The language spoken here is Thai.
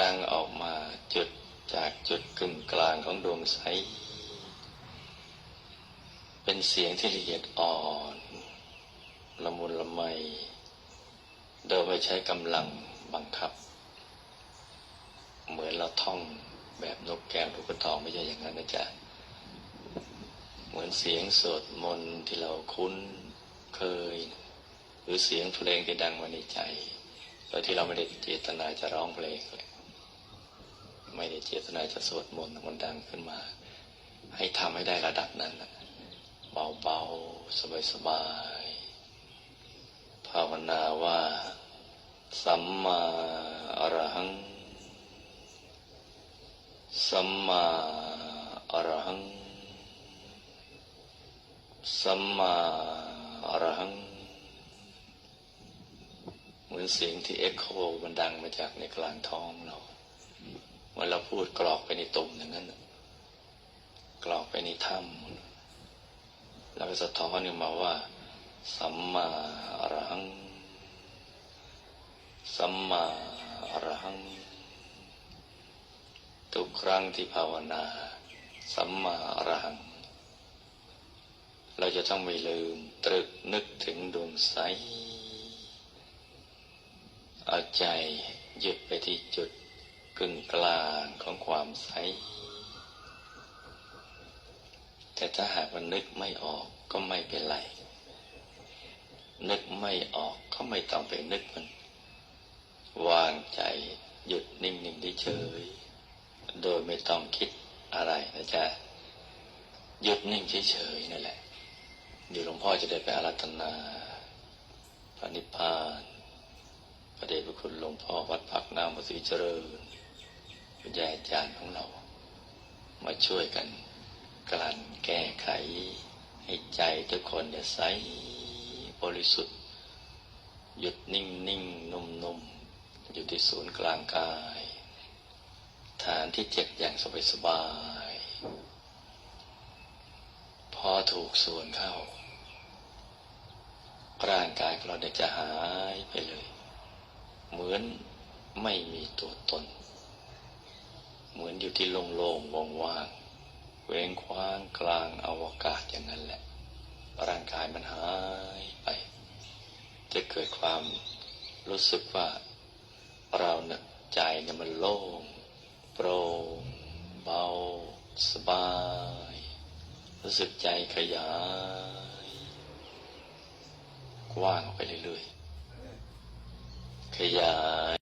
ดังออกมาจุดจากจุดกึ่งกลางของดวงใส เป็นเสียงที่ละเอียดอ่อนละมุนละไม โดยไม่ใช้กำลังบังคับ เหมือนเราท่องแบบนกแก้วลูกกระตองไม่ใช่อย่างนั้นนะจ๊ะ เหมือนเสียงสวดมนต์ที่เราคุ้นเคย หรือเสียงเพลงที่ดังมาในใจโดยที่เราไม่ได้เจตนาจะร้องเพลงเลย ไม่ได้เจตนาจะสวดมนต์มันดังขึ้นมา ให้ทำให้ได้ระดับนั้นเบาๆ สบายๆ ภาวนาว่า สัมมาอรหัง สัมมาอรหัง สัมมาอรหัง เหมือนเสียงที่เอ็กโคมันดังมาจากในกลางท้องเราเมื่อเราพูดกร อกไปในตุ่มอย่างนั้นกรอกไปในถ้ำแล้วก็สะท้อนออกมาว่า สัมมาอรหัง สัมมาอรหัง ทุกครั้งที่ภาวนา สัมมาอรหัง เราจะต้องไม่ลืมตรึกนึกถึงดวงใส เอาใจหยุดไปที่จุด งกลางของความใส แต่ถ้าหากมันนึกไม่ออกก็ไม่เป็นไร นึกไม่ออกก็ไม่ต้องไปนึกมัน วางใจหยุดนิ่งๆเฉยโดยไม่ต้องคิดอะไรนะจ๊ะหยุดนิ่งเฉยๆนั่นแหละเดี๋ยวหลวงพ่อจะได้ไปอารัธนาพระนิพพาน พระเดชพระคุณหลวงพ่อวัดพักน้ำประสิเจริญ วิญญาณอาจารย์ของเรา มาช่วยกันกลั่นแก้ไข ให้ใจทุกคนเนี่ยใสบริสุทธิ์ หยุดนิ่งนิ่งนุ่มนุ่มอยู่ที่ศูนย์กลางกาย ฐานที่เจ็ดอย่างสบายสบาย พอถูกส่วนเข้า ร่างกายของเราเนี่ยจะหายไปเลย เหมือนไม่มีตัวตน อนอยู่ที่โล่งๆว่างๆเว้งคว้างกลางอวกาศอย่างนั้นแหละ ร่างกายมันหายไป จะเกิดความรู้สึกว่าเราเนี่ยใจเนี่ยมันโล่งโปร่งเบา สบาย รู้สึกใจขยาย กว้างออกไปเรื่อยๆ ขยาย